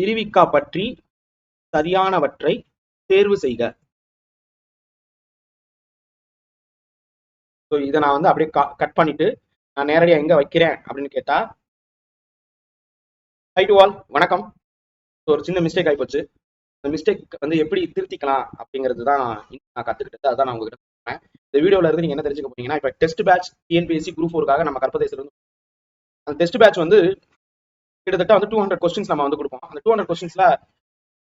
திருவிக்கா பற்றி சரியானவற்றை தேர்வு செய்க. ஸோ இதை நான் வந்து அப்படியே கட் பண்ணிட்டு நான் நேரடியாக எங்கே வைக்கிறேன் அப்படின்னு கேட்டா ஹை டு ஆல் வணக்கம். ஸோ ஒரு சின்ன மிஸ்டேக் ஆகிப்போச்சு இந்த மிஸ்டேக் வந்து எப்படி திருத்திக்கலாம் அப்படிங்கிறது தான் நான் கற்றுக்கிட்டது அதான் நான் உங்ககிட்ட இந்த வீடியோவில் இருந்து நீங்கள் என்ன தெரிஞ்சுக்க போறீங்கன்னா இப்போ டெஸ்ட் பேட்ச் டிஎன்பிஎஸ்சி குரூப் ஃபோருக்காக நம்ம கற்பதேசிலிருந்து அந்த டெஸ்ட் பேட்ச் வந்து கிட்டத்தட்ட வந்து டூ ஹண்ட்ரட் கொஸ்டின்ஸ் நம்ம வந்து கொடுப்போம். அந்த டூ ஹண்ட்ரட் கொஸ்டின்ஸ்ல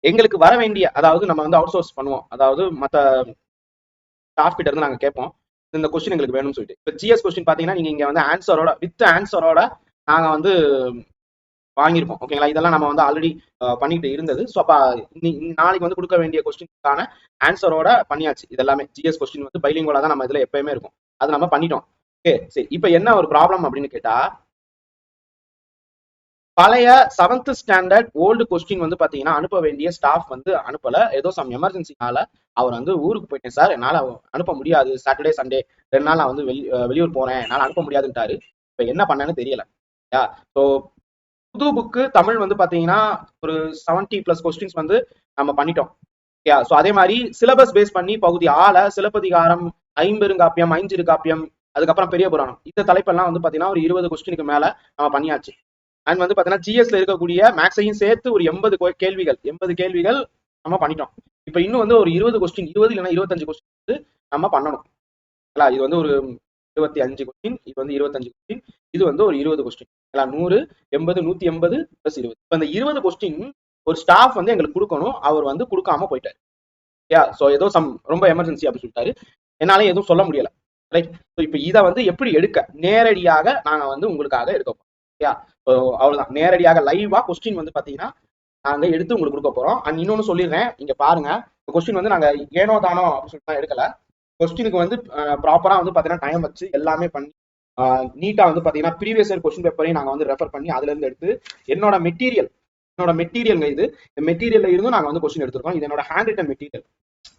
எங்களுக்கு வர வேண்டிய அதாவது நம்ம வந்து அவுட் சோர்ஸ் பண்ணுவோம். அதாவது மற்ற ஸ்டாஃப் கிட்ட இருந்து நாங்கள் கேட்போம். இந்த கொஸ்டின் எங்களுக்கு வேணும்னு சொல்லிட்டு. இப்போ ஜிஎஸ் கொஸ்டின் பார்த்தீங்கன்னா நீங்கள் இங்கே வந்து ஆன்சரோட வித் ஆன்சரோட நாங்கள் வந்து வாங்கியிருப்போம். ஓகேங்களா இதெல்லாம் நம்ம வந்து ஆல்ரெடி பண்ணிட்டு இருந்தது. ஸோ அப்போ நாளைக்கு வந்து கொடுக்க வேண்டிய கொஸ்டினுக்கான ஆன்சரோட பண்ணியாச்சு. இதெல்லாமே ஜிஎஸ் கொஸ்டின் வந்து பைலிங்கோட தான் நம்ம இதில் எப்பயுமே இருக்கும். அது நம்ம பண்ணிட்டோம். ஓகே சரி. இப்போ என்ன ஒரு ப்ராப்ளம் அப்படின்னு கேட்டால் பழைய செவன்த் ஸ்டாண்டர்ட் ஓல்டு கொஸ்டின் வந்து பாத்தீங்கன்னா அனுப்ப வேண்டிய ஸ்டாஃப் வந்து அனுப்பல. ஏதோ சம் எமர்ஜென்சினால அவர் வந்து ஊருக்கு போயிட்டேன் சார். என்னால் அனுப்ப முடியாது. சாட்டர்டே சண்டே ரெண்டு நாள் நான் வந்து வெளி வெளியூர் போறேன். என்னால் அனுப்ப முடியாதுன்ட்டாரு. இப்ப என்ன பண்ணேன்னு தெரியல. ஸோ புது புக்கு தமிழ் வந்து பாத்தீங்கன்னா ஒரு செவன்டி பிளஸ் கொஸ்டின்ஸ் வந்து நம்ம பண்ணிட்டோம். ஸோ அதே மாதிரி சிலபஸ் பேஸ் பண்ணி பகுதி ஆல சிலப்பதிகாரம் ஐம்பெருங்காப்பியம் ஐஞ்சிறு காப்பியம் அதுக்கப்புறம் பெரிய புராணம் இந்த தலைப்பெல்லாம் வந்து பாத்தீங்கன்னா ஒரு இருபது கொஸ்டினுக்கு மேல நம்ம பண்ணியாச்சு. அண்ட் வந்து பாத்தீங்கன்னா ஜிஎஸ்ல இருக்கக்கூடிய மேக்ஸையும் சேர்த்து ஒரு எண்பது கேள்விகள் எண்பது கேள்விகள் நம்ம பண்ணிட்டோம். இப்போ இன்னும் வந்து ஒரு இருபது கொஸ்டின் இருபது இல்லைன்னா இருபத்தஞ்சு கொஸ்டின் வந்து நம்ம பண்ணணும். இது வந்து ஒரு இருபத்தி அஞ்சு கொஸ்டின் இது வந்து இருபத்தஞ்சு கொஸ்டின் இது வந்து ஒரு இருபது கொஸ்டின் நூறு எண்பது நூத்தி எண்பது பிளஸ் இருபது. இப்போ இந்த இருபது கொஸ்டின் ஒரு ஸ்டாஃப் வந்து எங்களுக்கு கொடுக்கணும். அவர் வந்து கொடுக்காம போயிட்டாரு. யா ஸோ ஏதோ சம் ரொம்ப எமர்ஜென்சி அப்படின்னு சொல்லிட்டாரு. என்னால எதுவும் சொல்ல முடியல. ரைட் ஸோ இப்போ இதை வந்து எப்படி எடுக்க? நேரடியாக நாங்க வந்து உங்களுக்காக எடுக்க போறோம். ஓகேயா அவ்வளவுதான். நேரடியாக லைவா கொஸ்டின் வந்து பாத்தீங்கன்னா நாங்க எடுத்து உங்களுக்கு கொடுக்க போறோம். அண்ட் இன்னொன்னு சொல்லிடுறேன். இங்க பாருங்க. கொஸ்டின் வந்து நாங்க ஏனோ தானோ அப்படின்னு சொல்லிட்டு எடுக்கல. கொஸ்டினுக்கு வந்து ப்ராப்பரா வந்து பாத்தீங்கன்னா டைம் வச்சு எல்லாமே பண்ணி நீட்டா வந்து பாத்தீங்கன்னா ப்ரீவியஸ் இயர் கொஸ்டின் பேப்பரையும் நாங்க வந்து ரெஃபர் பண்ணி அதுல இருந்து எடுத்து என்னோட மெட்டீரியல் என்னோட மெட்டீரியல் இது. இந்த மெட்டீரியல்ல இருந்தும் நாங்க வந்து கொஸ்டின் எடுத்திருக்கோம். இது என்னோட ஹேண்ட் ரிட்டன் மெட்டீரியல்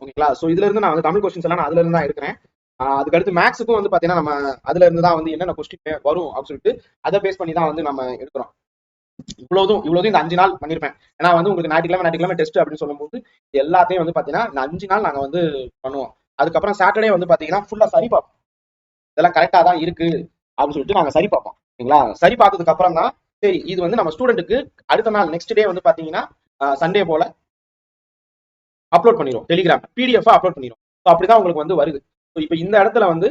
ஓகேங்களா சோ இதுல இருந்து நான் வந்து தமிழ் கொஸ்டின்ஸ் எல்லாம் நான் அதுல இருந்து தான் எடுக்கிறேன். அதுக்கடுத்து மேக்ஸுக்கும் வந்து பார்த்தீங்கன்னா நம்ம அதுல இருந்து தான் வந்து என்னென்ன கொஸ்டின் வரும் அப்படின்னு சொல்லிட்டு அதை பேஸ் பண்ணி தான் வந்து நம்ம எடுக்கிறோம். இவ்வளவுதும் இவ்வளவுதும் இந்த அஞ்சு நாள் பண்ணிருப்பேன். ஏன்னா வந்து உங்களுக்கு ஞாயிற்றுக்கிழமை ஞாயிற்றுக்கிழமை டெஸ்ட் அப்படின்னு சொல்லும்போது எல்லாத்தையும் வந்து பாத்தீங்கன்னா இந்த அஞ்சு நாள் நாங்க வந்து பண்ணுவோம். அதுக்கப்புறம் சாட்டர்டே வந்து பாத்தீங்கன்னா ஃபுல்லா சரி பார்ப்போம். இதெல்லாம் கரெக்டா தான் இருக்கு அப்படின்னு சொல்லிட்டு நாங்க சரி பார்ப்போம். சரிங்களா? சரி பார்த்ததுக்கு அப்புறம் தான் சரி இது வந்து நம்ம ஸ்டூடெண்ட்டுக்கு அடுத்த நாள் நெக்ஸ்ட் டே வந்து பாத்தீங்கன்னா சண்டே போல அப்லோட் பண்ணிடும் டெலிகிராம் பிடிஎஃப் அப்லோட் பண்ணிடும் ஸோ அப்படிதான் உங்களுக்கு வந்து வருது. இப்போ இந்த இடத்துல வந்து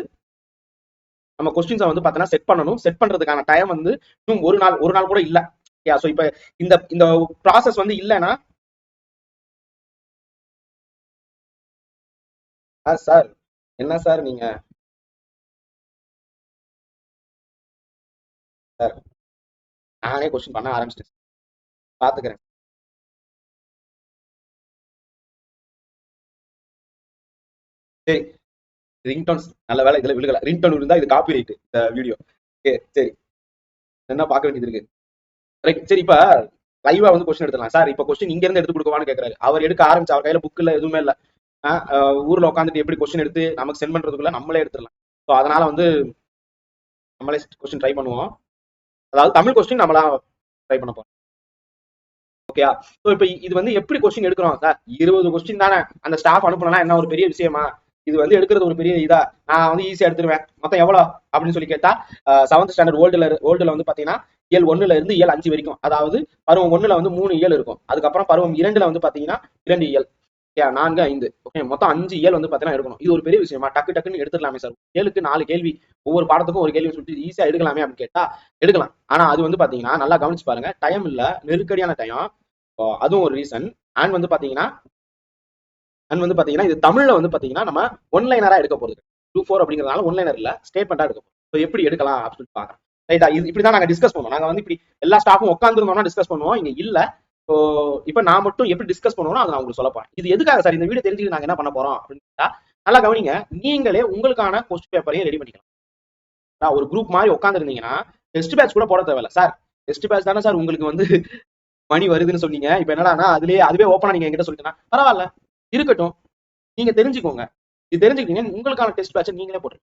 நம்ம கொஸ்டின்ஸை வந்து பார்த்தோன்னா செட் பண்ணணும். செட் பண்றதுக்கான டைம் வந்து இன்னும் ஒரு நாள் ஒரு நாள் கூட இல்லை. யா ஸோ இப்போ இந்த இந்த ப்ராசஸ் வந்து இல்லைன்னா சார் என்ன சார் நீங்க? சார் நானே கொஸ்டின் பண்ண ஆரம்பிச்சிட்டேன். பாத்துக்கிறேன். சரி. ரிங்டோன்ஸ் நல்ல வேலை இதுல விழுகல. ரிங்டோன் இருந்தா இது காப்பி ரைட் இந்த வீடியோ ஓகே சரி. என்ன பார்க்க வேண்டியது இருக்கு? ரைட் சரி இப்ப லைவா வந்து கொஸ்டின் எடுத்துலாம் சார் இப்ப கொஸ்டின் இங்க இருந்து எடுத்து கொடுக்கவான்னு கேக்குறாரு. அவர் எடுக்க ஆரம்பிச்சு அவர் கையில புக் இல்ல எதுவுமே இல்ல. ஊர்ல உட்காந்துட்டு எப்படி கொஸ்டின் எடுத்து நமக்கு சென்ட் பண்றதுக்குள்ள நம்மளே எடுத்துடலாம். ஸோ அதனால வந்து நம்மளே கொஸ்டின் ட்ரை பண்ணுவோம். அதாவது தமிழ் கொஸ்டின் நம்மளா ட்ரை பண்ண போறோம். ஓகேயா ஸோ இப்போ இது வந்து எப்படி கொஸ்டின் எடுக்கிறோம் சார் இருபது கொஸ்டின் தானே. அந்த ஸ்டாஃப் அனுப்பணும்னா என்ன ஒரு பெரிய விஷயமா? இது வந்து எடுக்கிறது ஒரு பெரிய இதா? நான் வந்து ஈஸியா எடுத்துருவேன். மொத்தம் எவ்வளோ? அப்படின்னு சொல்லி கேட்டா செவன்த் ஸ்டாண்டர்ட் ஓல்டுல ஓல்டுல வந்து பாத்தீங்கன்னா இயல் ஒண்ணுல இருந்து இயல் அஞ்சு வரைக்கும். அதாவது பருவம் ஒண்ணுல வந்து மூணு இயல் இருக்கும். அதுக்கப்புறம் பருவம் இரண்டுல வந்து பாத்தீங்கன்னா இரண்டு இயல். நான்கு ஐந்து. ஓகே மொத்தம் அஞ்சு இயல் வந்து பாத்தீங்கன்னா எடுக்கணும். இது ஒரு பெரிய விஷயமா? டக்கு டக்குன்னு எடுத்துடலாமே சார். ஏழுக்கு நாலு கேள்வி. ஒவ்வொரு பாடத்துக்கும் ஒரு கேள்வி சொல்லிட்டு ஈஸியா எடுக்கலாமே அப்படின்னு கேட்டா எடுக்கலாம். ஆனா அது வந்து பாத்தீங்கன்னா நல்லா கவனிச்சு பாருங்க. டைம் இல்ல நெருக்கடியான டைம் அதுவும் ஒரு ரீசன் அண்ட் வந்து பாத்தீங்கன்னா அண்ட் வந்து பாத்தீங்கன்னா இது தமிழ்ல வந்து பாத்தீங்கன்னா நம்ம ஒன்லைனரா எடுக்க போறது டூ ஃபோர் அப்படிங்கிறதுனால ஒன்லைனர் இல்ல. ஸ்டேட்மெண்டா எடுக்க போறோம். ஸோ எப்படி எடுக்கலாம் அப்படின்னு பாக்குறேன் ரைட்டா இது இப்படிதான் நாங்க டிஸ்கஸ் பண்ணுவோம். நாங்க வந்து இப்படி எல்லா ஸ்டாஃபும் உட்காந்துருந்தோம்னா டிஸ்கஸ் பண்ணுவோம். இங்க இல்ல. ஸோ இப்போ நான் மட்டும் எப்படி டிஸ்கஸ் பண்ணுவோம் அதை நான் உங்களுக்கு சொல்லப்பேன் இது எதுக்காக சார் இந்த வீடியோ தெரிஞ்சுட்டு நாங்க என்ன பண்ண போறோம் அப்படின்னு நல்லா கவனிங்க. நீங்களே உங்களுக்கான கொஸ்டின் பேப்பரையும் ரெடி பண்ணிக்கலாம். ஒரு குரூப் மாதிரி உட்காந்துருந்தீங்கன்னா டெஸ்ட் பேட்ச் கூட போட தேவையில்ல சார் டெஸ்ட் பேட்ச் தானே சார் உங்களுக்கு வந்து மணி வருதுன்னு சொன்னீங்க. இப்போ என்னடா அதுலயே அதுவே ஓப்பனா நீங்க என்கிட்ட சொல்லிட்டேன்னா பரவாயில்ல. இருக்கட்டும். நீங்க தெரிஞ்சுக்கோங்க. இது தெரிஞ்சுக்கிட்டீங்க உங்களுக்கான டெஸ்ட் பேட்சை நீங்களே போட்டுருங்க.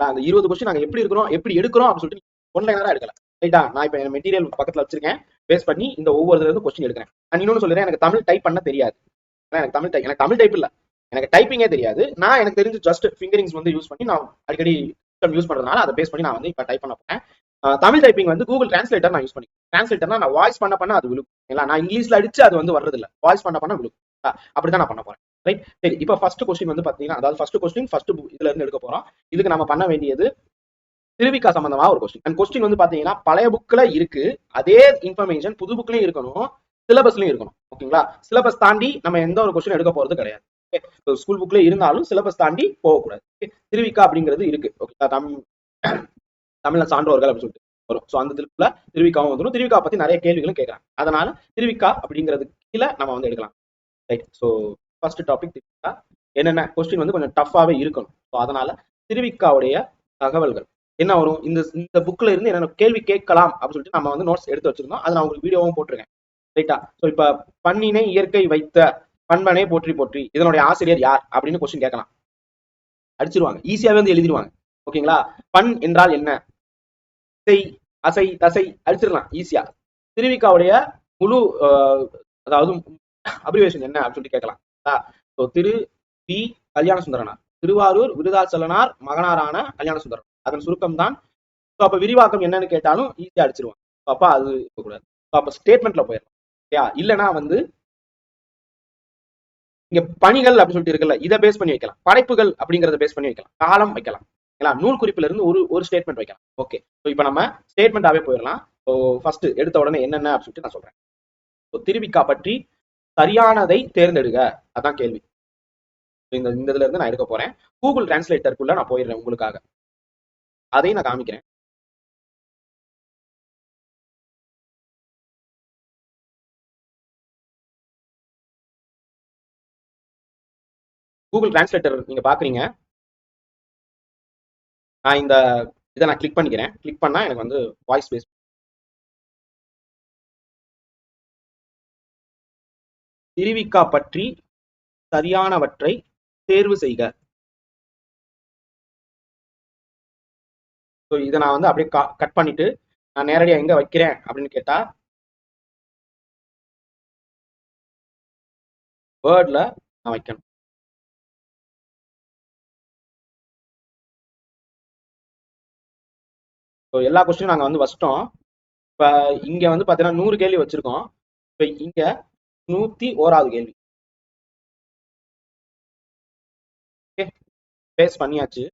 அந்த இருபது கொஸ்டின் நாங்க எப்படி இருக்கிறோம் எப்படி எடுக்கிறோம் அப்படின்னு சொல்லிட்டு ஒன்லைனரா எடுக்கல ரைட்டா நான் இப்போ மெட்டீரியல் பக்கத்துல வச்சிருக்கேன். பேஸ் பண்ணி இந்த ஒவ்வொரு இருந்து கொஸ்டின் எடுக்கிறேன். நான் இன்னொன்னு சொல்றேன் எனக்கு தமிழ் டைப் பண்ண தெரியாது. எனக்கு தமிழ் டைப் எனக்கு தமிழ் டைப் இல்ல. எனக்கு டைப்பிங்கே தெரியாது. நான் எனக்கு தெரிஞ்சு ஜஸ்ட் ஃபிங்கரிங்ஸ் வந்து யூஸ் பண்ணி நான் அடிக்கடி யூஸ் பண்றதுனால அதை பேஸ் பண்ணி நான் வந்து இப்போ டைப் பண்ண போறேன். தமிழ் டைப்பிங் வந்து கூகுள் டிரான்ஸ்லேட்டர் நான் யூஸ் பண்ணி டிரான்ஸ்லேட்டர்னா நான் வாய்ஸ் பண்ண பண்ண அது விழுக்கும் இல்லை நான் இங்கிலீஷ்ல அடிச்சு அது வந்து வர்றது வாய்ஸ் பண்ண பண்ண விழுக்கும் அப்படிதான் நான் பண்ண போறேன். ரைட் சரி இப்போ ஃபர்ஸ்ட் கொஸ்டின் வந்து பாத்தீங்கன்னா அதாவது ஃபர்ஸ்ட் கொஸ்டின் ஃபர்ஸ்ட் இதுல இருந்து எடுக்க போறோம். இதுக்கு நம்ம பண்ண வேண்டியது திருவிக்கா சம்பந்தமா ஒரு கொஸ்டின் அண்ட் கொஸ்டின் வந்து பாத்தீங்கன்னா பழைய புக்ல இருக்கு. அதே இன்ஃபர்மேஷன் புது புக்லயும் இருக்கணும் சிலபஸ்லயும் இருக்கணும். ஓகேங்களா? சிலபஸ் தாண்டி நம்ம எந்த ஒரு கொஸ்டின் எடுக்க போறது கிடையாது. ஸ்கூல் புக்ல இருந்தாலும் சிலபஸ் தாண்டி போகக்கூடாது. Okay. திருவிக்கா அப்படிங்கிறது இருக்கு. ஓகே தமிழ் தமிழ்ல சான்றோர்கள் அப்படின்னு சொல்லிட்டு வரும். ஸோ அந்த திருப்பில் திருவிக்காவும் வந்துடும் திருவிக்கா பத்தி நிறைய கேள்விகளும் கேட்கறாங்க அதனால திருவிக்கா அப்படிங்கிறது கீழே நம்ம வந்து எடுக்கலாம். Right so first topic Thiruvika என்னென்ன கொஸ்டின் வந்து கொஞ்சம் டஃப்பாகவே இருக்கணும். ஸோ அதனால திருவிக்காவுடைய தகவல்கள். என்ன வரும்? இந்த இந்த புக்கில் இருந்து என்னென்ன கேள்வி கேட்கலாம் அப்படின்னு சொல்லிட்டு நம்ம வந்து நோட்ஸ் எடுத்து வச்சிருந்தோம். அதை நான் உங்களுக்கு வீடியோவும் போட்டிருக்கேன். ரைட்டா ஸோ இப்போ பண்ணினை இயற்கை வைத்த பண்பனை போற்றி போற்றி இதனுடைய ஆசிரியர் யார்? அப்படின்னு கொஸ்டின் கேட்கலாம். அடிச்சிருவாங்க. ஈஸியாகவே வந்து எழுதிடுவாங்க. ஓகேங்களா பண் என்றால் என்ன? செய் அசை தசை அடிச்சிடலாம். ஈஸியா திருவிக்காவுடைய முழு அதாவது அப்ரிவேஷன் என்ன அப்படின்னு சொல்லிட்டு கேட்கலாம். திரு பி கல்யாண சுந்தரனார் திருவாரூர் விருதாச்சலனார் மகனாரான கல்யாண சுந்தரன் அதன் சுருக்கம் தான் ஸோ அப்ப விரிவாக்கம் என்னன்னு கேட்டாலும் ஈஸியா அடிச்சிருவாங்க So, அது இருக்கக்கூடாது. ஸோ அப்ப ஸ்டேட்மெண்ட்ல போயிடலாம். ஓகேயா இல்லைன்னா வந்து இங்க பணிகள் அப்படின்னு சொல்லிட்டு இருக்குல்ல இதை பேஸ் பண்ணி வைக்கலாம். படைப்புகள் அப்படிங்கறத பேஸ் பண்ணி வைக்கலாம். காலம் வைக்கலாம். ஓகேங்களா நூல் குறிப்புல இருந்து ஒரு ஒரு ஸ்டேட்மெண்ட் வைக்கலாம். ஓகே ஸோ இப்போ நம்ம ஸ்டேட்மெண்டாவே போயிடலாம். ஸோ ஃபர்ஸ்ட் எடுத்த உடனே என்னென்ன அப்படின்னு சொல்லிட்டு நான் சொல்றேன். ஸோ திருவிக்கா பற்றி சரியானதை தேர்ந்தெடுக அதான் கேள்வி. இந்த இந்த இதுல இருந்து நான் எடுக்க போறேன். கூகுள் டிரான்ஸ்லேட்டருக்குள்ள நான் போயிடுறேன் உங்களுக்காக. அதையும் நான் காமிக்கிறேன். கூகுள் டிரான்ஸ்லேட்டர் நீங்க பாக்குறீங்க. நான் இந்த இதை நான் கிளிக் பண்ணிக்கிறேன். கிளிக் பண்ணா எனக்கு வந்து வாய்ஸ் பேஸ் திருவிக்கா பற்றி சரியானவற்றை தேர்வு செய்க. ஸோ இதை நான் வந்து அப்படியே கட் பண்ணிட்டு நான் நேரடியாக எங்க வைக்கிறேன் அப்படின்னு கேட்டா வேர்ட்ல நான் வைக்கணும். ஸோ எல்லா கொஸ்டினும் நாங்கள் வந்து வச்சிட்டோம். இப்போ இங்க வந்து பார்த்தீங்கன்னா நூறு கேள்வி வச்சிருக்கோம். இப்போ இங்க நூத்தி ஓராவது கேள்வி. பேஸ் பண்ணியாச்சு.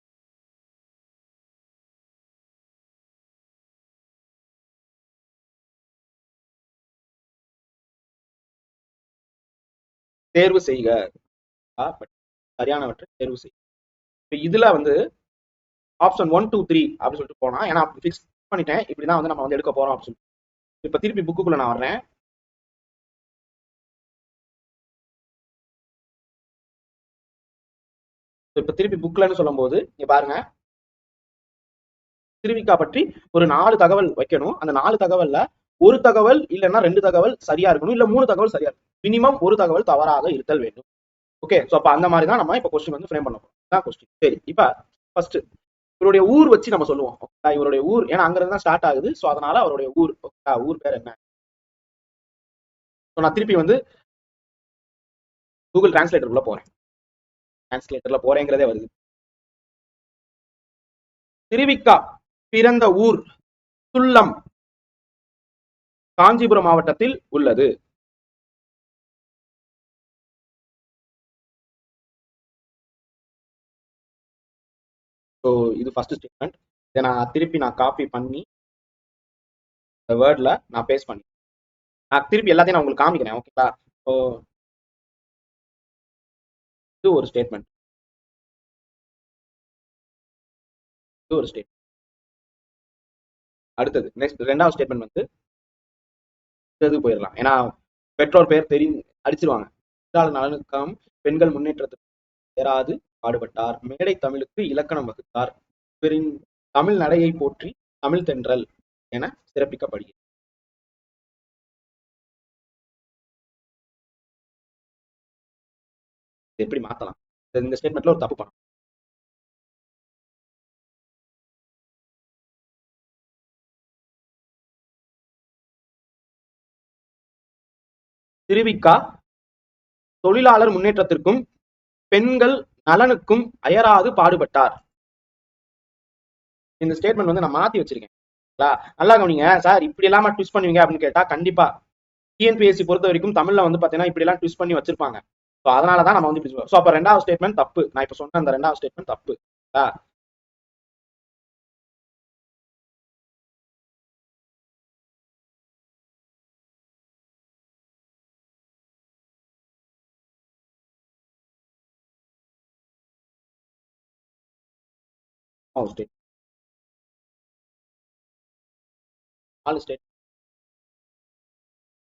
தேர்வு செய்க. ஆ, பட் சரியானவற்றை தேர்வு செய்ய இப்போ இதுல வந்து ஆப்ஷன் ஒன் டூ த்ரீ அப்படின்னு சொல்லிட்டு போனா ஏன்னா ஃபிக்ஸ் பண்ணிட்டேன். இப்படிதான் வந்து நம்ம வந்து எடுக்க போறோம் அப்படின்னு சொல்லிட்டு. இப்போ திருப்பி புக்குக்குள்ள நான் வர்றேன். இப்போ திருப்பி புக்லன்னு சொல்லும்போது இங்க பாருங்க. திருவிக்கா பற்றி ஒரு நாலு தகவல் வைக்கணும். அந்த நாலு தகவல்ல ஒரு தகவல் இல்லைன்னா ரெண்டு தகவல் சரியா இருக்கணும். இல்ல மூணு தகவல் சரியா இருக்கணும். மினிமம் ஒரு தகவல் தவறாக இருத்தல் வேண்டும். ஓகே சோ அப்ப அந்த மாதிரி தான் நம்ம இப்ப கொஸ்டின் வந்து ஃப்ரேம் பண்ண போறோம். கொஸ்டின் சரி. இப்ப ஃபர்ஸ்ட் இவருடைய ஊர் வச்சு நம்ம சொல்லுவோம். இவருடைய ஊர். ஏன்னா அங்கிருந்து தான் ஸ்டார்ட் ஆகுது. சோ அதனால அவருடைய ஊர். ஊர் பேர் என்ன? நான் திருப்பி வந்து கூகுள் டிரான்ஸ்லேட்டருக்குள்ள போறேன். டிரான்ஸ்லேட்டர்ல போறேங்கிறதே வருது. திருவிக்கா பிறந்த ஊர் துல்லம் காஞ்சிபுரம் மாவட்டத்தில் உள்ளது. ஸோ இது ஃபர்ஸ்ட் ஸ்டேட்மெண்ட் இதை நான் திருப்பி நான் காப்பி பண்ணி இந்த வேர்ட்ல நான் பேஸ்ட் பண்ணி நான் திருப்பி எல்லாத்தையும் நான் உங்களுக்கு காமிக்கிறேன் ஓகேங்களா ஸோ ஒரு ஸ்டேட்மெண்ட் இது ஒரு ஸ்டேட்மெண்ட் அடுத்தது நெக்ஸ்ட் ரெண்டாவது ஸ்டேட்மெண்ட் வந்து இது போயிடலாம். ஏன்னா பெற்றோர் பெயர் தெரி அடிச்சிருவாங்க. நலனுக்காம் பெண்கள் முன்னேற்றத்துக்கு பெறாது பாடுபட்டார். மேடை தமிழுக்கு இலக்கணம் வகுத்தார். பிரின் தமிழ் நடையை போற்றி தமிழ் தென்றல் என சிறப்பிக்கப்படுகிறது. எப்படி மாத்தலாம்? இந்த ஸ்டேட்மெண்ட்ல ஒரு தப்பு பண்ணும் திருவிக்கா தொழிலாளர் முன்னேற்றத்திற்கும் பெண்கள் நலனுக்கும் அயராது பாடுபட்டார். இந்த ஸ்டேட்மெண்ட் வந்து நான் மாத்தி வச்சிருக்கேன். நல்லா கவனிங்க. சார் இப்படி எல்லாம் ட்விஸ்ட் பண்ணுவீங்க அப்படின்னு கேட்டா கண்டிப்பா. டிஎன்பிஎஸ்சி பொறுத்த வரைக்கும் தமிழ்ல வந்து பாத்தீங்கன்னா இப்படி எல்லாம் ட்விஸ்ட் பண்ணி வச்சிருப்பாங்க. ஸோ அதனால தான் நம்ம வந்து இப்படி ஸோ அப்போ ரெண்டாவது ஸ்டேட்மெண்ட் தப்பு. நான் இப்போ சொன்ன அந்த ரெண்டாவது ஸ்டேட்மெண்ட் தப்பு. சரிங்களா? ஸ்டேட் நாலு ஸ்டேட்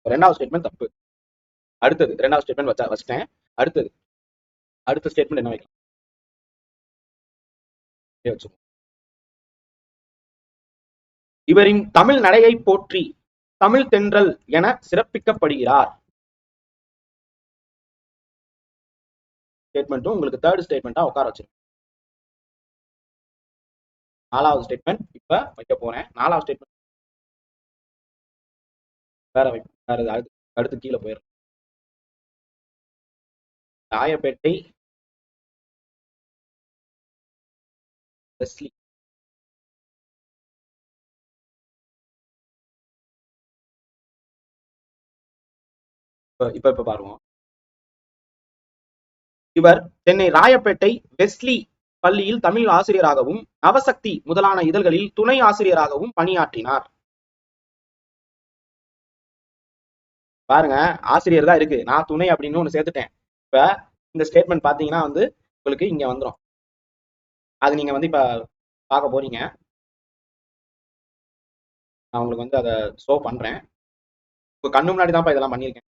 ரெண்டாவது ஸ்டேட்மெண்ட் தப்பு. அடுத்தது ரெண்டாவது ஸ்டேட்மெண்ட் வச்சா வச்சிட்டேன். அடுத்தது அடுத்த ஸ்டேட்மெண்ட் என்ன வைக்கலாம்? இவரின் தமிழ் நடையை போற்றி தமிழ் தென்றல் என சிறப்பிக்கப்படுகிறார். ஸ்டேட்மெண்ட்டும் உங்களுக்கு தேர்ட் ஸ்டேட்மெண்ட்டா உட்கார வச்சிருக்கேன் நாலாவது ஸ்டேட்மெண்ட் இப்ப வைக்க போறேன். நாலாவது ஸ்டேட்மெண்ட் வேற வைப்பேன் வேற அடுத்து அடுத்து கீழே போயிடும் ராயப்பேட்டை வெஸ்லி. இப்ப இப்ப பாருவோம். இவர் சென்னை ராயப்பேட்டை வெஸ்லி பள்ளியில் தமிழ் ஆசிரியராகவும் நவசக்தி முதலான இதழ்களில் துணை ஆசிரியராகவும் பணியாற்றினார். பாருங்க ஆசிரியர் தான் இருக்கு. நான் துணை அப்படின்னு ஒண்ணு சேர்த்துட்டேன். இப்போ இந்த ஸ்டேட்மெண்ட் பாத்தீங்கன்னா வந்து உங்களுக்கு இங்க வந்துரும். அது நீங்க வந்து இப்போ பார்க்க போறீங்க. நான் உங்களுக்கு வந்து அதை ஷோ பண்றேன். உங்க கண்ணு முன்னாடி தான்ப்பா இதெல்லாம் பண்ணியிருக்கேன்.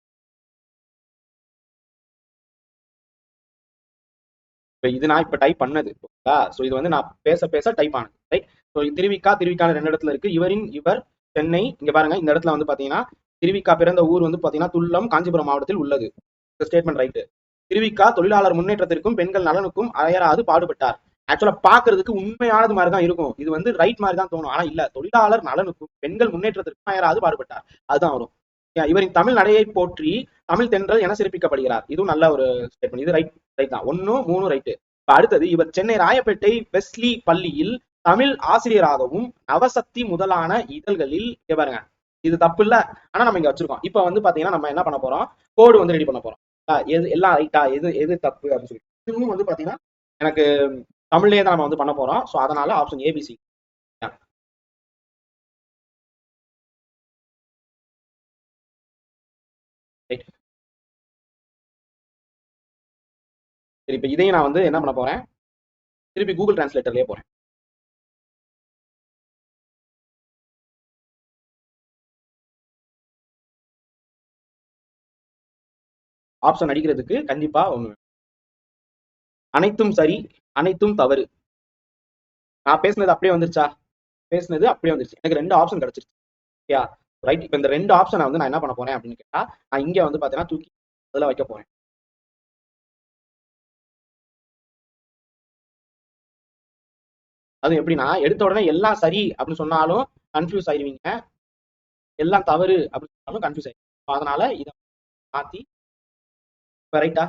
இப்போ இது நான் இப்போ டைப் பண்ணது ஓகேங்களா ஸோ இது வந்து நான் பேச பேச டைப் ஆனது ரைட் ஸோ திருவிக்கா திருவிக்கான ரெண்டு இடத்துல இருக்கு. இவரின் இவர் சென்னை இங்க பாருங்க இந்த இடத்துல வந்து பாத்தீங்கன்னா திருவிக்கா பிறந்த ஊர் வந்து பாத்தீங்கன்னா துல்லம் காஞ்சிபுரம் மாவட்டத்தில் உள்ளது. இந்த ஸ்டேட்மெண்ட் ரைட்டு திருவிக்கா தொழிலாளர் முன்னேற்றத்திற்கும் பெண்கள் நலனுக்கும் அயராது பாடுபட்டார். ஆக்சுவலா பாக்குறதுக்கு உண்மையானது மாதிரி தான் இருக்கும். இது வந்து ரைட் மாதிரி தான் தோணும். ஆனா இல்ல. தொழிலாளர் நலனுக்கும் பெண்கள் முன்னேற்றத்திற்கும் அயராது பாடுபட்டார். அதுதான் வரும். இவரின் தமிழ் நடையை போற்றி தமிழ் தென்றல் என சிறப்பிக்கப்படுகிறார். இதுவும் நல்ல ஒரு ஸ்டேட்மெண்ட் இது ரைட் ரைட் தான். ஒன்னு மூணு ரைட்டு இப்ப அடுத்தது இவர் சென்னை ராயப்பேட்டை வெஸ்லி பள்ளியில் தமிழ் ஆசிரியராகவும் நவசக்தி முதலான இதழ்களில் இங்க பாருங்க. இது தப்பு இல்ல. ஆனா நம்ம இங்க வச்சிருக்கோம். இப்ப வந்து பாத்தீங்கன்னா நம்ம என்ன பண்ண போறோம்? கோடு வந்து ரெடி பண்ண போறோம். எது எல்லாம் ரைட்டா எது எது தப்பு அப்படின்னு சொல்லி இதுவும் வந்து பாத்தீங்கன்னா எனக்கு தமிழ்லேயே தான் நம்ம வந்து பண்ண போறோம். ஸோ அதனால ஆப்ஷன் ஏபிசி ரைட் சரி இப்போ இதையும் நான் வந்து என்ன பண்ண போறேன்? திருப்பி கூகுள் டிரான்ஸ்லேட்டர்லேயே போறேன். ஆப்ஷன் அடிக்கிறதுக்கு கண்டிப்பா ஒண்ணு அனைத்தும் சரி அனைத்தும் தவறு. நான் பேசுனது அப்படியே வந்துருச்சா? பேசுனது அப்படியே வந்துருச்சு. எனக்கு ரெண்டு ஆப்ஷன் கிடைச்சிருச்சு. ஓகேயா ரைட் இப்போ இந்த ரெண்டு ஆப்ஷனை வந்து நான் என்ன பண்ண போறேன் அப்படின்னு கேட்டா நான் இங்க வந்து பாத்தீங்கன்னா தூக்கி அதில் வைக்க போறேன். அது எப்படின்னா எடுத்த உடனே எல்லாம் சரி அப்படின்னு சொன்னாலும் கன்ஃபியூஸ் ஆயிடுவீங்க எல்லாம் தவறு அப்படின்னு சொன்னாலும் கன்ஃபியூஸ் ஆயிடுவீங்க அதனால இதை மாத்தி இப்போ ரைட்டா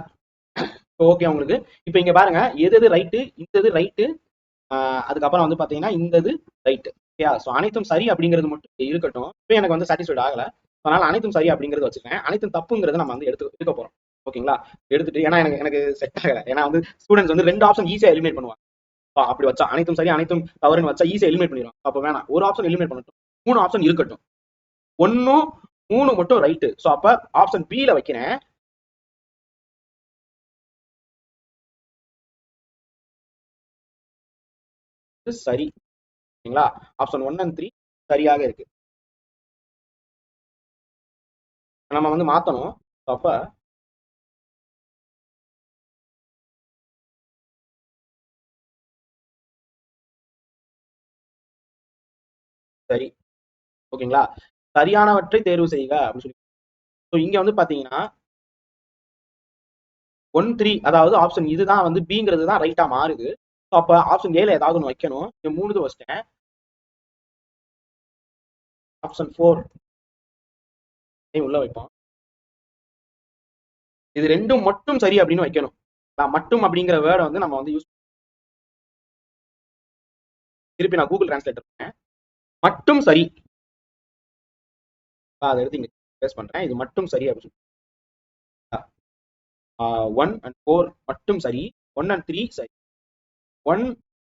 ஓகே உங்களுக்கு. இப்போ இங்கே பாருங்க. எது எது ரைட்டு இந்த இது ரைட்டு அதுக்கப்புறம் வந்து பார்த்தீங்கன்னா இந்த இது ரைட்டு ஓகேயா ஸோ அனைத்தும் சரி அப்படிங்கிறது மட்டும் இருக்கட்டும். இப்போ எனக்கு வந்து சாட்டிஸ்ஃபைட் ஆகலை. அதனால் அனைத்தும் சரி அப்படிங்கிறது வச்சுருக்கேன் அனைத்தும் தப்புங்கிறத நம்ம வந்து எடுத்து எடுக்க போகிறோம் ஓகேங்களா எடுத்துட்டு ஏன்னா எனக்கு எனக்கு செட் ஆகலை. ஏன்னா வந்து ஸ்டூடெண்ட்ஸ் வந்து ரெண்டு ஆப்ஷன் ஈஸியாக எலிமினேட் பண்ணுவாங்க. அப்படி வச்சா அனைத்தும் சரி அனைத்தும் தவறுன்னு வச்சா ஈஸியாக எலிமினேட் பண்ணிடுவாங்க. அப்போ வேணாம். ஒரு ஆப்ஷன் எலிமினேட் பண்ணட்டும். மூணு ஆப்ஷன் இருக்கட்டும். ஒன்றும் மூணு மட்டும் ரைட்டு ஸோ அப்போ ஆப்ஷன் பியில் வைக்கிறேன். சரி. சரிங்களா? ஆப்ஷன் ஒன் அண்ட் த்ரீ சரியாக இருக்கு. நம்ம வந்து மாத்தணும். அப்ப சரி. ஓகேங்களா? சரியானவற்றை தேர்வு செய்க அப்படின்னு சொல்லி. ஸோ இங்க வந்து பாத்தீங்கன்னா ஒன் த்ரீ அதாவது ஆப்ஷன் இதுதான் வந்து பிங்கிறது தான் ரைட்டா மாறுது. அப்ப ஆப்ஷன் ஏல ஏதாவது ஒன்று வைக்கணும். இந்த மூணுது வச்சிட்டேன். ஆப்ஷன் ஃபோர் உள்ள வைப்போம். இது ரெண்டும் மட்டும் சரி அப்படின்னு வைக்கணும். நான் மட்டும் அப்படிங்கிற வேர்டை வந்து நம்ம வந்து யூஸ் திருப்பி நான் கூகுள் டிரான்ஸ்லேட் பண்ணேன் மட்டும் சரி. அதை எடுத்து இங்க பேஸ் பண்றேன். இது மட்டும் சரி அப்படின்னு ஒன் அண்ட் ஃபோர் மட்டும் சரி. ஒன் அண்ட் த்ரீ சரி. ஒன்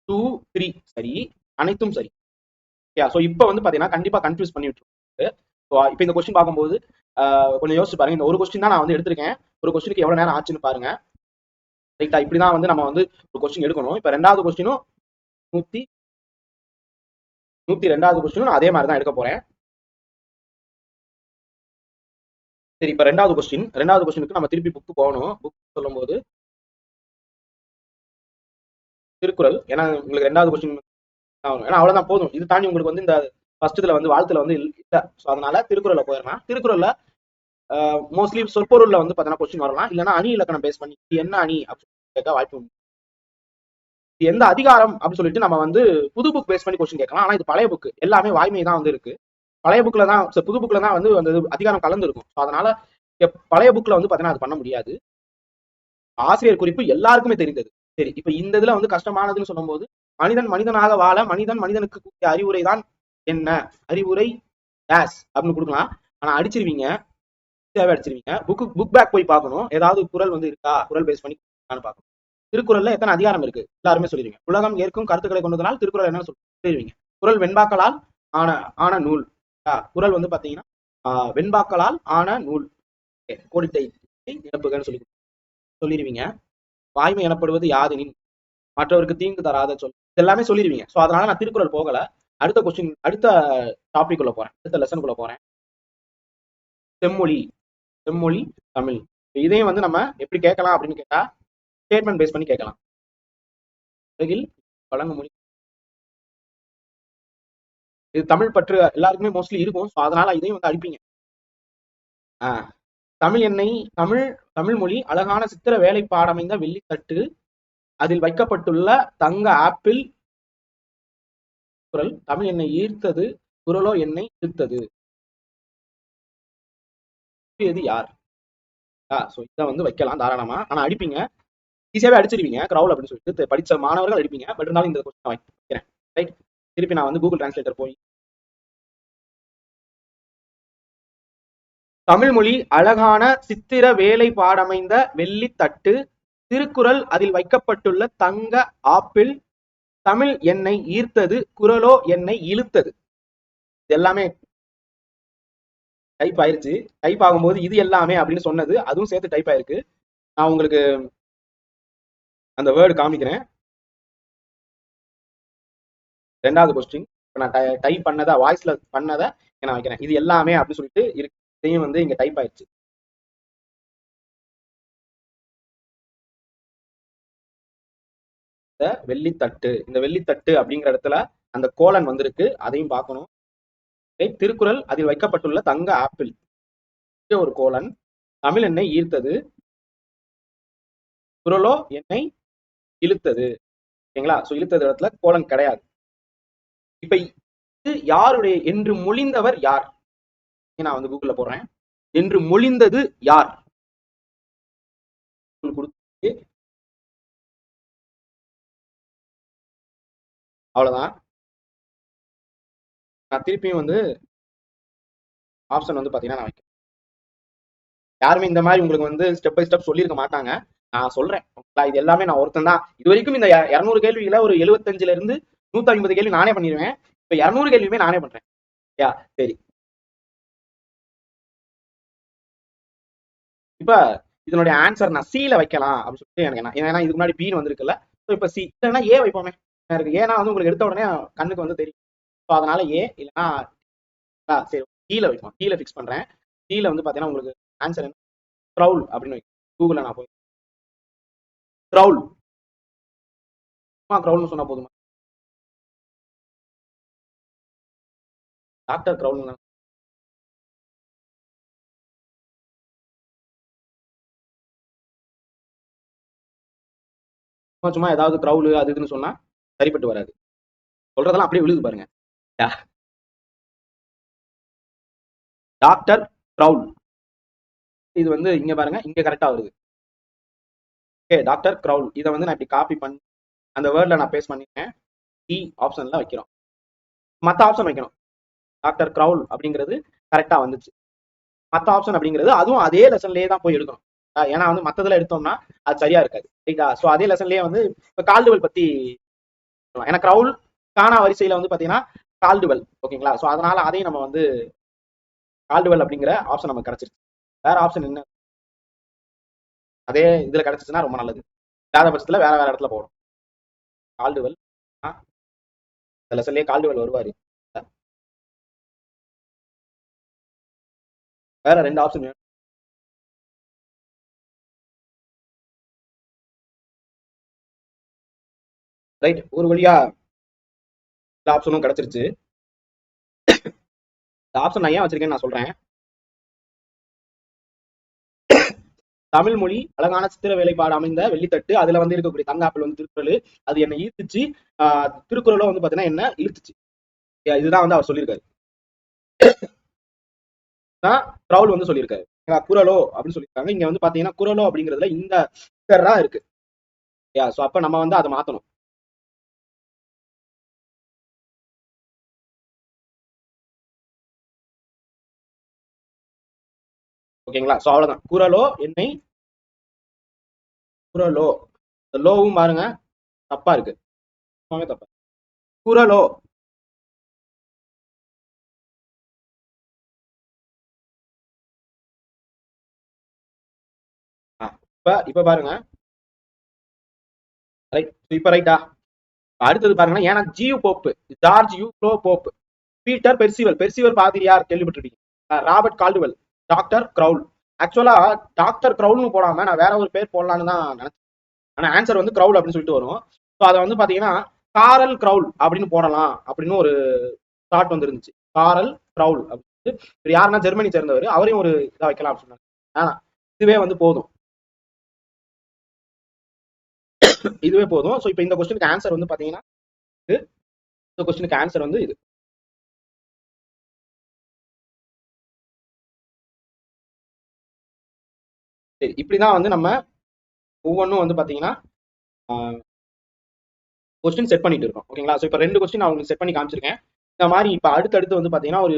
டூ த்ரீ சரி. அனைத்தும் சரி. ஓகே ஸோ இப்போ வந்து பார்த்தீங்கன்னா கண்டிப்பாக கன்ஃபியூஸ் பண்ணி விட்டுருக்கு ஸோ இப்போ இந்த கொஸ்டின் பார்க்கும்போது கொஞ்சம் யோசிச்சு பாருங்க. இந்த ஒரு கொஸ்டின் தான் நான் வந்து எடுத்திருக்கேன். ஒரு கொஸ்டினுக்கு எவ்வளோ நேரம் ஆச்சுன்னு பாருங்க. ரைட்டா இப்படி தான் வந்து நம்ம வந்து ஒரு கொஸ்டின் எடுக்கணும். இப்போ ரெண்டாவது கொஸ்டினும் நூற்றி நூற்றி ரெண்டாவது கொஸ்டினும் நான் அதே மாதிரி தான் எடுக்க போகிறேன் சரி இப்போ ரெண்டாவது கொஸ்டின் ரெண்டாவது கொஸ்டினுக்கு நம்ம திருப்பி புக்கு போகணும். புக் சொல்லும்போது திருக்குறள். ஏன்னா உங்களுக்கு ரெண்டாவது கொஸ்டின் ஏன்னா அவ்வளவுதான் போதும். இது தாண்டி உங்களுக்கு வந்து இந்த ஃபர்ஸ்ட் இதுல வந்து வாழ்த்துல வந்து இல்ல- சோ ஸோ அதனால திருக்குறள்ல போயிடலாம். திருக்குறள்ல மோஸ்ட்லி சொற்பொருள்ல வந்து பார்த்தீங்கன்னா கொஸ்டின் வரலாம். இல்லைன்னா அணி இலக்கணம் பேஸ் பண்ணி இது என்ன அணி அப்படின்னு கேட்க வாய்ப்பு உண்டு. எந்த அதிகாரம் அப்படின்னு சொல்லிட்டு நம்ம வந்து புது புக் பேஸ் பண்ணி கொஸ்டின் கேட்கலாம். ஆனா இது பழைய புக் எல்லாமே வாய்மை தான் வந்து இருக்கு. பழைய புக்ல தான் புது புக்ல தான் வந்து அந்த அதிகாரம் கலந்து இருக்கும் ஸோ அதனால பழைய புக்ல வந்து பார்த்தீங்கன்னா அது பண்ண முடியாது. ஆசிரியர் குறிப்பு எல்லாருக்குமே தெரிந்தது. சரி இப்ப இந்த இதுல வந்து கஷ்டமானதுன்னு சொல்லும்போது மனிதன் மனிதனாக வாழ மனிதன் மனிதனுக்கு கூடிய அறிவுரை தான் என்ன? அறிவுரை டேஸ் அப்படின்னு கொடுக்கலாம். ஆனா அடிச்சிருவீங்க தேவை அடிச்சிருவீங்க. புக்கு புக் பேக் போய் பார்க்கணும். ஏதாவது குரல் வந்து இருக்கா? குரல் பேஸ் பண்ணி பார்க்கணும். திருக்குறள்ல எத்தனை அதிகாரம் இருக்கு? எல்லாருமே சொல்லிடுவீங்க உலகம் ஏற்கும் கருத்துக்களை கொண்டதனால் திருக்குறள் என்ன சொல்லிடுவீங்க குரல் வெண்பாக்களால் ஆன ஆன நூல். குரல் வந்து பாத்தீங்கன்னா வெண்பாக்களால் ஆன நூல். கோடிட்டை நிரப்புகன்னு சொல்லி சொல்லிடுவீங்க வாய்மை எனப்படுவது யாதெனின் மற்றவருக்கு தீங்கு தராத சொல். இதெல்லாமே சொல்லிடுவீங்க ஸோ அதனால நான் திருக்குறள் போகல. அடுத்த கொஸ்டின் அடுத்த டாபிக் உள்ள போறேன். அடுத்த லெசன் குள்ள போறேன். செம்மொழி. செம்மொழி தமிழ். இதையும் வந்து நம்ம எப்படி கேட்கலாம் அப்படின்னு கேட்டா ஸ்டேட்மெண்ட் பேஸ் பண்ணி கேட்கலாம். உலகில் வழங்க மொழி. இது தமிழ் பற்று எல்லாருக்குமே மோஸ்ட்லி இருக்கும். ஸோ அதனால இதையும் வந்து அடிப்பீங்க. ஆ. தமிழ் எண்ணெய் தமிழ் தமிழ் மொழி அழகான சித்திர வேலைப்பாடமைந்த வெள்ளித்தட்டு அதில் வைக்கப்பட்டுள்ள தங்க ஆப்பிள் குரல் தமிழ் என்னை ஈர்த்தது குரலோ என்னை இழுத்தது யார்? ஆ ஸோ இதை வந்து வைக்கலாம் தாராளமா. ஆனா அடிப்பீங்க. ஈஸியாவே அடிச்சிருவீங்க கிரௌல் அப்படின்னு சொல்லிட்டு. படிச்ச மாணவர்கள் அடிப்பீங்க பட் இருந்தாலும் இந்த கொஸ்டின் வைக்கிறேன். ரைட் திருப்பி நான் வந்து கூகுள் டிரான்ஸ்லேட்டர் போய் தமிழ் மொழி அழகான சித்திர வேலை பாடமைந்த வெள்ளித்தட்டு திருக்குறள் அதில் வைக்கப்பட்டுள்ள தங்க ஆப்பிள் தமிழ் என்னை ஈர்த்தது குரலோ என்னை இழுத்தது. எல்லாமே டைப் ஆயிருச்சு. டைப் ஆகும்போது இது எல்லாமே அப்படின்னு சொன்னது அதுவும் சேர்த்து டைப் ஆயிருக்கு. நான் உங்களுக்கு அந்த வேர்டு காமிக்கிறேன். ரெண்டாவது கொஸ்டின் இப்போ நான் டைப் பண்ணதை வாய்ஸ்ல பண்ணதை நான் வைக்கிறேன். இது எல்லாமே அப்படின்னு சொல்லிட்டு இருக்கு. இதையும் வந்து இங்க டைப் ஆயிடுச்சு. இந்த வெள்ளித்தட்டு இந்த வெள்ளித்தட்டு அப்படிங்கிற இடத்துல அந்த கோலன் வந்திருக்கு. அதையும் பார்க்கணும். திருக்குறள் அதில் வைக்கப்பட்டுள்ள தங்க ஆப்பிள். ஒரு கோலன். தமிழ் என்னை ஈர்த்தது. குரலோ என்னை இழுத்தது. ஓகேங்களா? சோ இழுத்தது இடத்துல கோலன் கிடையாது. இப்ப இது யாருடைய? என்று மொழிந்தவர் யார்? நான் வந்து கூகுள்ல போடுறேன். என்று மொழிந்தது யார்? கொடுத்து அவ்வளவுதான். நான் திருப்பியும் வந்து ஆப்ஷன் வந்து பாத்தீங்கன்னா நான் வைக்கிறேன். யாருமே இந்த மாதிரி உங்களுக்கு வந்து ஸ்டெப் பை ஸ்டெப் சொல்லியிருக்க மாட்டாங்க. நான் சொல்றேன். இது எல்லாமே நான் ஒருத்தன் தான். இது வரைக்கும் இந்த இரநூறு கேள்விகளை ஒரு எழுபத்தஞ்சுல இருந்து நூத்தி ஐம்பது கேள்வி நானே பண்ணிடுவேன் இப்ப இரநூறு கேள்வியுமே நானே பண்றேன். யா சரி. இப்ப இதனுடைய ஆன்சர் நான் சில வைக்கலாம் அப்படின்னு சொல்லிட்டு எனக்கு என்ன ஏன்னா இதுக்கு முன்னாடி பீன் வந்திருக்குல்ல. ஸோ இப்ப சி இல்லைன்னா ஏ வைப்போமே. எனக்கு ஏன்னா வந்து உங்களுக்கு எடுத்த உடனே கண்ணுக்கு வந்து தெரியும். ஸோ அதனால ஏ இல்லைன்னா ஆ, சரி கீழே வைப்போம். கீழே ஃபிக்ஸ் பண்றேன். கீழே வந்து பாத்தீங்கன்னா உங்களுக்கு ஆன்சர் என்ன? க்ரௌல் அப்படின்னு வைக்கும் கூகுள்ல நான் போய் க்ரௌல் க்ரௌல்னு சொன்னா போதுமா? டாக்டர் க்ரௌல் சும்மா சும்மா ஏதாவது க்ரௌலு அது இதுன்னு சொன்னா சரிப்பட்டு வராது. சொல்றதெல்லாம் அப்படியே விழுது பாருங்க. டாக்டர் க்ரௌல் இது வந்து இங்க பாருங்க இங்க கரெக்டா வருது. ஓகே டாக்டர் க்ரௌல் இதை வந்து நான் இப்படி காப்பி பண்ணி அந்த வேர்ட்ல நான் பேஸ் பண்ணிருக்கேன் டி ஆப்ஷன்ல வைக்கிறோம். மற்ற ஆப்ஷன் வைக்கணும். டாக்டர் க்ரௌல் அப்படிங்கிறது கரெக்டா வந்துச்சு. மற்ற ஆப்ஷன் அப்படிங்கிறது அதுவும் அதே லெசன்லேயே தான் போய் எடுக்கணும். ஏன்னா வந்து மத்ததுல எடுத்தோம்னா அது சரியா இருக்காது ரைட்டா ஸோ அதே லெசன்லயே வந்து இப்போ கால்டுவல் பத்தி ஏன்னா க்ரௌல் காணா வரிசையில வந்து பாத்தீங்கன்னா கால்டுவல் ஓகேங்களா? ஸோ அதனால அதையும் நம்ம வந்து கால்டுவல் அப்படிங்கிற ஆப்ஷன் நமக்கு கிடைச்சிருச்சு. வேற ஆப்ஷன் என்ன? அதே இதுல கிடைச்சிச்சுன்னா ரொம்ப நல்லது. இல்லாத பட்சத்துல வேற வேற இடத்துல போகணும். கால்டுவல் ஆ? இந்த லெசன்லயே கால்டுவல் வருவாரு. வேற ரெண்டு ஆப்ஷன் ரைட் ஒரு வழியா இந்த ஆப்ஷனும் கிடைச்சிருச்சு. இந்த ஆப்ஷன் நான் ஏன் வச்சிருக்கேன்னு நான் சொல்றேன். தமிழ் மொழி அழகான சித்திர வேலைப்பாடு அமைந்த வெள்ளித்தட்டு அதுல வந்து இருக்கக்கூடிய தங்காப்பிள் வந்து திருக்குறள் அது என்ன ஈர்த்துச்சு. திருக்குறளும் வந்து பாத்தீங்கன்னா என்ன இழுத்துச்சு இதுதான் வந்து அவர் சொல்லியிருக்காரு. தான் ரவுல் வந்து சொல்லியிருக்காரு. குரலோ அப்படின்னு சொல்லியிருக்காங்க. இங்க வந்து பாத்தீங்கன்னா குரலோ அப்படிங்கிறதுல இந்த இருக்கு. யா அப்ப நம்ம வந்து அதை மாத்தணும். ஓகேங்களா? சோ அவ்வளவுதான். குரலோ என்னை? குரலோ. இந்த லோவும் பாருங்க. தப்பா இருக்கு. தப்பா குரலோ. இப்ப இப்ப பாருங்க. ரைட் இப்ப ரைட்டா அடுத்தது பாருங்கன்னா ஏன்னா GU Pope. George you glow Pope Peter Percival. Percival பாதிரியார் கேள்விப்பட்டிருக்கீங்க ராபர்ட் கால்டுவெல். Doctor Graul. ஆக்சுவலா டாக்டர் க்ரௌல்னு போடாம நான் வேற ஒரு பேர் போடலான்னு தான் நினைச்சேன். ஆனா ஆன்சர் வந்து க்ரௌல் அப்படின்னு சொல்லிட்டு வரும். ஸோ அதை வந்து பாத்தீங்கன்னா காரல் க்ரௌல் அப்படின்னு போடலாம் அப்படின்னு ஒரு தாட் வந்து இருந்துச்சு காரல் க்ரௌல் அப்படின்னு இவர் யாருன்னா ஜெர்மனி சேர்ந்தவர். அவரையும் ஒரு இதாக வைக்கலாம் அப்படின்னு சொன்னாங்க ஆனால் இதுவே வந்து போதும். இதுவே போதும். ஸோ இப்போ இந்த கொஸ்டினுக்கு ஆன்சர் வந்து பாத்தீங்கன்னா இது. இந்த கொஸ்டினுக்கு ஆன்சர் வந்து இது. சரி இப்படிதான் வந்து நம்ம ஒவ்வொன்றும் வந்து பார்த்தீங்கன்னா கொஸ்டின் செட் பண்ணிட்டு இருக்கோம். ஓகேங்களா ஸோ இப்போ ரெண்டு கொஸ்டின் நான் உங்களுக்கு செட் பண்ணி காமிச்சிருக்கேன். இந்த மாதிரி இப்போ அடுத்தடுத்து வந்து பார்த்தீங்கன்னா ஒரு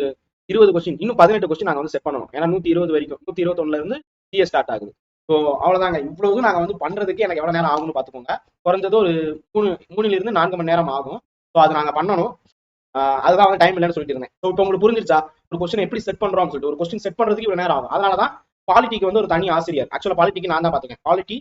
இருபது கொஸ்டின் இன்னும் பதினெட்டு கொஸ்டின் நாங்கள் வந்து செட் பண்ணணும். ஏன்னா நூற்றி இருபது வரைக்கும் நூற்றி இருபத்தொன்னுல இருந்து சிஏ ஸ்டார்ட் ஆகுது. ஸோ அவ்வளோதாங்க இவ்வளவு நாங்கள் வந்து பண்ணுறதுக்கு எனக்கு எவ்வளோ நேரம் ஆகும்னு பார்த்துக்கோங்க குறைஞ்சது ஒரு மூணு மூணிலிருந்து நான்கு மணி நேரம் ஆகும். ஸோ அது நாங்கள் பண்ணணும். அதுதான் வந்து டைம் இல்லைன்னு சொல்லிட்டு இருந்தேன். ஸோ இப்போ உங்களுக்கு புரிஞ்சிருச்சா? ஒரு கொஸ்டின் எப்படி செட் பண்ணுறோம்னு சொல்லிட்டு ஒரு கொஸ்டின் செட் பண்ணுறதுக்கு இவ்வளோ நேரம் ஆகும். அதனால தான் பாலிட்டிக்கு வந்து ஒரு தனி ஆசிரியர். ஆக்சுவலா பாலிட்டிக்கு நான் தான் பார்த்துக்கேன் பாலிட்டி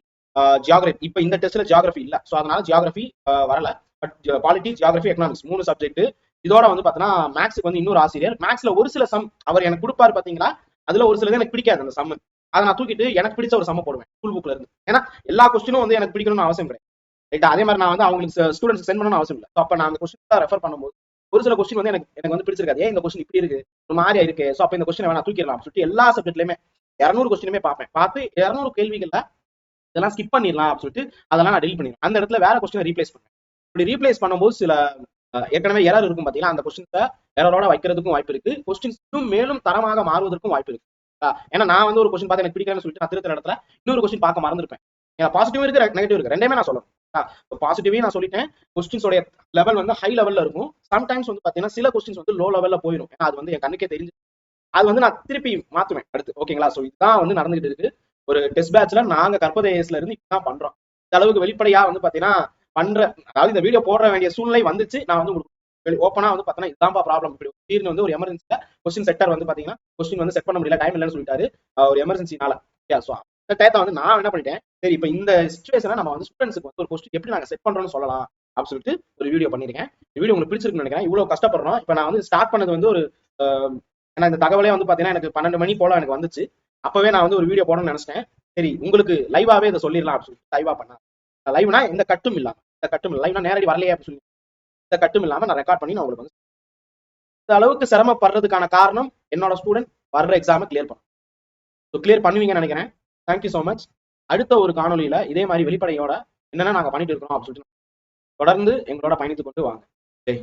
ஜியாகிரபி இப்போ இந்த டெஸ்ட்ல ஜியாகிரபி இல்ல. ஸோ அதனால ஜியாகிரபி வரல. பட் பாலிட்டி ஜியாகிரபி எக்கனாமிக்ஸ் மூணு சப்ஜெக்ட் இதோட வந்து பார்த்தோன்னா மேக்ஸுக்கு வந்து இன்னொரு ஆசிரியர். மேக்ஸ்ல ஒரு சில சம் அவர் எனக்கு கொடுப்பாரு பாத்தீங்களா? அதுல ஒரு சிலது எனக்கு பிடிக்காது அந்த சம்மு அதை நான் தூக்கிட்டு எனக்கு பிடிச்ச ஒரு சம்ம போடுவேன் ஸ்கூல் புக்ல இருந்து. ஏன்னா எல்லா கொஸ்டினும் வந்து எனக்கு பிடிக்கணும்னு அவசியம் கிடையாது. ரைட்டா அதே மாதிரி நான் வந்து அவங்களுக்கு ஸ்டூடெண்ட்ஸ் சென்ட் பண்ணணும்னு அவசியம் இல்லை. ஸோ அப்போ நான் அந்த கொஸ்டின் ரெஃபர் பண்ணும்போது ஒரு சில கொஸ்டின் வந்து எனக்கு எனக்கு வந்து பிடிச்சிருக்காது. ஏன் இந்த கொஸ்டின் இப்படி இருக்கு. ஒரு மாதிரியா இருக்கு ஸோ அப்போ இந்த கொஸ்டின் வேணா தூக்கிடலாம். சொல்லிட்டு எல்லா சப்ஜெக்ட்லயுமே இரநூறு கொஸ்டினுமே பார்ப்பேன். பார்த்து இரநூறு கேள்விகள்ல இதெல்லாம் ஸ்கிப் பண்ணிடலாம் அப்படின்னு சொல்லிட்டு அதெல்லாம் நான் டெலிட் பண்ணிடுவேன். அந்த இடத்துல வேற கொஸ்டினை ரீப்ளேஸ் பண்ணுவேன். இப்படி ரீப்ளேஸ் பண்ணும்போது சில ஏற்கனவே எரர் இருக்கும் பார்த்தீங்கன்னா அந்த கொஸ்டின்ஸை எரரோட வைக்கிறதுக்கும் வாய்ப்பு இருக்கு. கொஸ்டின்ஸ் இன்னும் மேலும் தரமாக மாறுவதற்கும் வாய்ப்பு இருக்கு. ஏன்னா நான் வந்து ஒரு கொஸ்டின் பார்த்து எனக்கு பிடிக்கலன்னு சொல்லிட்டு நான் திருத்த இடத்துல இன்னொரு கொஸ்டின் பார்க்க மறந்துருப்பேன். ஏன்னா பாசிட்டிவ் இருக்கு நெகட்டிவ் இருக்கு. ரெண்டுமே நான் சொல்லணும். பாசிட்டிவே நான் சொல்லிட்டேன். கொஸ்டின்ஸோட லெவல் வந்து ஹை லெவல்ல இருக்கும். சம்டைம்ஸ் வந்து பாத்தீங்கன்னா சில கொஸ்டின்ஸ் வந்து லோ லெவல்ல போயிடும் ஏன்னா அது வந்து என் கண்ணுக்கே தெரிஞ்சு அது வந்து நான் திருப்பி மாத்துவேன் அடுத்து. ஓகேங்களா சோ இதுதான் வந்து நடந்துகிட்டு இருக்கு. ஒரு டெஸ்ட் பேட்ச்ல நாங்க கற்பதேசல இருந்து இப்பதான் பண்றோம். இந்த அளவுக்கு வெளிப்படையா வந்து பாத்தீங்கன்னா பண்ற அதாவது இந்த வீடியோ போட வேண்டிய சூழ்நிலை வந்துச்சு. நான் வந்து உங்களுக்கு ஓப்பனா வந்து பாத்தீங்கன்னா இதான்பா ப்ராப்ளம் இப்படி திடீர்னு வந்து ஒரு எமர்ஜென்சில கொஸ்டின் செட்டர் வந்து பாத்தீங்கன்னா கொஸ்டின் வந்து செட் பண்ண முடியல டைம் இல்லைன்னு சொல்லிட்டாரு. ஒரு எமர்ஜென்சினால ஸோ அந்த டயத்தை வந்து நான் என்ன பண்ணிட்டேன் சரி இப்போ இந்த சுச்சுவேஷனை நம்ம வந்து ஸ்டூடெண்ட்ஸுக்கு வந்து ஒரு கொஸ்டின் எப்படி நாங்க செட் பண்றோம்னு சொல்லலாம் அப்படின்னு சொல்லிட்டு ஒரு வீடியோ பண்ணிருக்கேன் இந்த வீடியோ உங்களுக்கு பிடிச்சிருக்குன்னு நினைக்கிறேன். இவ்வளவு கஷ்டப்படுறோம். இப்போ நான் வந்து ஸ்டார்ட் பண்ணது வந்து ஒரு ஏன்னா இந்த தகவலே வந்து பாத்தீங்கன்னா எனக்கு பன்னெண்டு மணி போல எனக்கு வந்துச்சு. அப்பவே நான் வந்து ஒரு வீடியோ போடணும்னு நினைச்சிட்டேன். சரி உங்களுக்கு லைவாவே இதை சொல்லிடலாம் அப்படின்னு லைவா பண்ணேன் லைவ்னா இந்த கட்டும் இல்லாம இந்த கட்டும் லைவ்னா நேரடி வரலையே அப்படின்னு சொல்லி. இந்த கட்டும் இல்லாம நான் ரெக்கார்ட் பண்ணி நான் உங்களுக்கு வந்து இந்த அளவுக்கு சிரமப்படுறதுக்கான காரணம் என்னோட ஸ்டூடெண்ட் வர்ற எக்ஸாமை கிளியர் பண்ணும் ஸோ கிளியர் பண்ணுவீங்கன்னு நினைக்கிறேன். தேங்க்யூ ஸோ மச் அடுத்த ஒரு காணொலியில இதே மாதிரி வெளிப்படையோட என்னென்ன நாங்கள் பண்ணிட்டு இருக்கோம் அப்படின்னு சொல்லிட்டு தொடர்ந்து எங்களோட பயணித்து கொண்டு வாங்க. சரி